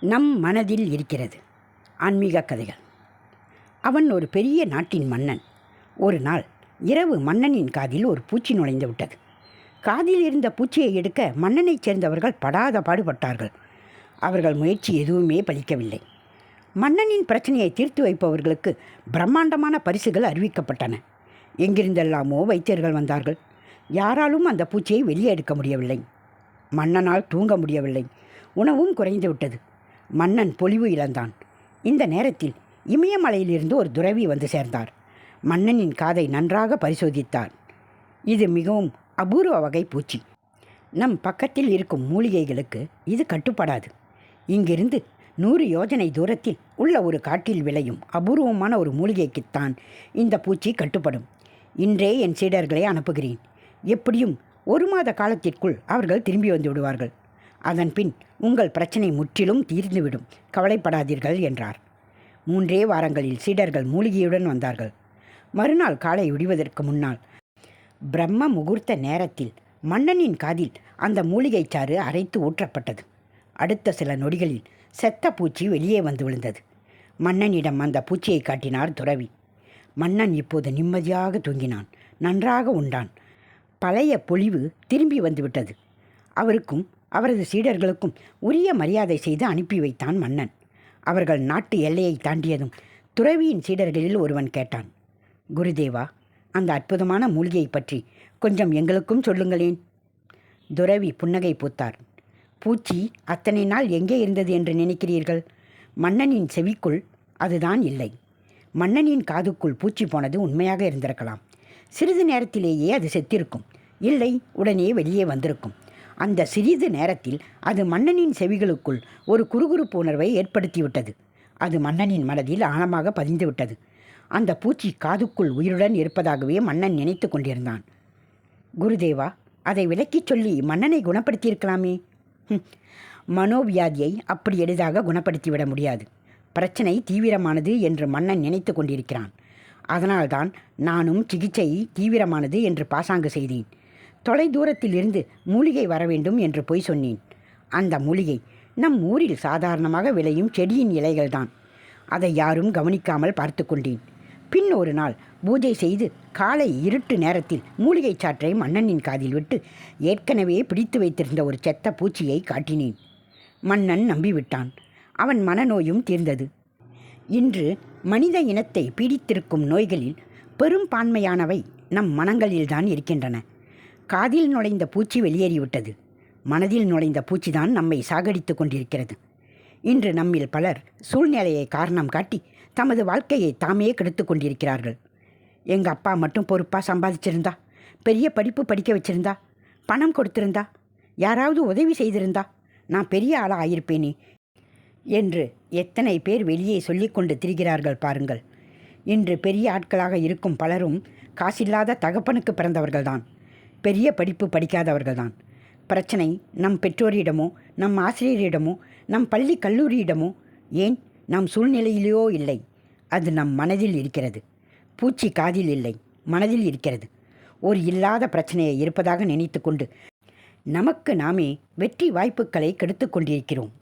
நம் மனதில் இருக்கிறது. ஆன்மீக கதைகள். அவன் ஒரு பெரிய நாட்டின் மன்னன். ஒரு நாள் இரவு மன்னனின் காதில் ஒரு பூச்சி நுழைந்து விட்டது. காதில் இருந்த பூச்சியை எடுக்க மன்னனைச் சேர்ந்தவர்கள் படாத பாடுபட்டார்கள். அவர்கள் முயற்சி எதுவுமே பலிக்கவில்லை. மன்னனின் பிரச்சனையை தீர்த்து வைப்பவர்களுக்கு பிரம்மாண்டமான பரிசுகள் அறிவிக்கப்பட்டன. எங்கிருந்தெல்லாமோ வைத்தியர்கள் வந்தார்கள். யாராலும் அந்த பூச்சியை வெளியே எடுக்க முடியவில்லை. மன்னனால் தூங்க முடியவில்லை. உணவும் குறைந்து விட்டது. மன்னன் பொலிவு இழந்தான். இந்த நேரத்தில் இமயமலையிலிருந்து ஒரு துறவி வந்து சேர்ந்தார். மன்னனின் காதை நன்றாக பரிசோதித்தார். இது மிகவும் அபூர்வ வகை பூச்சி. நம் பக்கத்தில் இருக்கும் மூலிகைகளுக்கு இது கட்டுப்படாது. இங்கிருந்து நூறு யோஜனை தூரத்தில் உள்ள ஒரு காட்டில் விளையும் அபூர்வமான ஒரு மூலிகைக்குத்தான் இந்த பூச்சி கட்டுப்படும். இன்றே என் சீடர்களை அனுப்புகிறேன். எப்படியும் ஒரு மாத காலத்திற்குள் அவர்கள் திரும்பி வந்து விடுவார்கள். அதன்பின் உங்கள் பிரச்சனை முற்றிலும் தீர்ந்துவிடும். கவலைப்படாதீர்கள் என்றார். மூன்றே வாரங்களில் சீடர்கள் மூலிகையுடன் வந்தார்கள். மறுநாள் காலை விடுவதற்கு முன்னால் பிரம்ம முகூர்த்த நேரத்தில் மன்னனின் காதில் அந்த மூலிகை சாறு அரைத்து ஊற்றப்பட்டது. அடுத்த சில நொடிகளில் செத்த பூச்சி வெளியே வந்து விழுந்தது. மன்னனிடம் அந்த பூச்சியை காட்டினார் துறவி. மன்னன் இப்போது நிம்மதியாக தூங்கினான். நன்றாக உண்டான். பழைய பொலிவு திரும்பி வந்துவிட்டது அவருக்கும் அவரது சீடர்களுக்கும் உரிய மரியாதை செய்து அனுப்பி வைத்தான் மன்னன். அவர்கள் நாட்டு எல்லையை தாண்டியதும் துறவியின் சீடர்களில் ஒருவன் கேட்டான் குருதேவா அந்த அற்புதமான மூலிகை பற்றி கொஞ்சம் எங்களுக்கும் சொல்லுங்களேன். துறவி புன்னகை பூத்தார் பூச்சி அத்தனை நாள் எங்கே இருந்தது என்று நினைக்கிறீர்கள்? மன்னனின் செவிக்குள் அதுதான் இல்லை. மன்னனின் காதுக்குள் பூச்சி போனது உண்மையாக இருந்திருக்கலாம். சிறிது நேரத்திலேயே அது செத்திருக்கும். இல்லை உடனே வெளியே வந்திருக்கும். அந்த சிறிது நேரத்தில் அது மன்னனின் செவிகளுக்குள் ஒரு குறுகுறுப்பு உணர்வை ஏற்படுத்திவிட்டது. அது மன்னனின் மனதில் ஆழமாக பதிந்துவிட்டது. அந்த பூச்சி காதுக்குள் உயிருடன் இருப்பதாகவே மன்னன் நினைத்து கொண்டிருந்தான். குருதேவா அதை விளக்கிச் சொல்லி மன்னனை குணப்படுத்தியிருக்கலாமே? மனோவியாதியை அப்படி எளிதாக குணப்படுத்திவிட முடியாது. பிரச்சனை தீவிரமானது என்று மன்னன் நினைத்து கொண்டிருக்கிறான். அதனால்தான் நானும் சிகிச்சை தீவிரமானது என்று பாசாங்கு செய்தேன். தொலை தூரத்திலிருந்து மூலிகை வர வேண்டும் என்று பொய் சொன்னேன். அந்த மூலிகை நம் ஊரில் சாதாரணமாக விளையும் செடியின் இலைகள்தான். அதை யாரும் கவனிக்காமல் பார்த்து கொண்டேன். பின் ஒரு நாள் பூஜை செய்து காலை இருட்டு நேரத்தில் மூலிகை சாற்றை மன்னனின் காதில் விட்டு ஏற்கனவே பிடித்து வைத்திருந்த ஒரு செத்த பூச்சியை காட்டினேன். மன்னன் நம்பிவிட்டான். அவன் மனநோயும் தீர்ந்தது. இன்று மனித இனத்தை பீடித்திருக்கும் நோய்களில் பெரும்பான்மையானவை நம் மனங்களில்தான் இருக்கின்றன. காதில் நுழைந்த பூச்சி வெளியேறிவிட்டது. மனதில் நுழைந்த பூச்சிதான் நம்மை சாகடித்து கொண்டிருக்கிறது. இன்று நம்மில் பலர் சூழ்நிலையை காரணம் காட்டி தமது வாழ்க்கையை தாமே கெடுத்து கொண்டிருக்கிறார்கள். எங்கள் அப்பா மட்டும் பொறுப்பாக சம்பாதிச்சிருந்தா? பெரிய படிப்பு படிக்க வச்சிருந்தா? பணம் கொடுத்திருந்தா? யாராவது உதவி செய்திருந்தா? நான் பெரிய ஆளாக ஆயிருப்பேனே? என்று எத்தனை பேர் வெளியே சொல்லிக்கொண்டு திரிகிறார்கள் பாருங்கள். இன்று பெரிய ஆட்களாக இருக்கும் பலரும் காசில்லாத தகப்பனுக்கு பிறந்தவர்கள்தான். பெரிய படிப்பு படிக்காதவர்கள்தான். பிரச்சனை நம் பெற்றோரிடமோ நம் ஆசிரியரிடமோ நம் பள்ளி கல்லூரியிடமோ ஏன் நம் சூழ்நிலையிலேயோ இல்லை. அது நம் மனதில் இருக்கிறது. பூச்சி காதில் இல்லை மனதில் இருக்கிறது. ஒரு இல்லாத பிரச்சனையை இருப்பதாக நினைத்துக்கொண்டு நமக்கு நாமே வெற்றி வாய்ப்புகளை கெடுத்து கொண்டிருக்கிறோம்.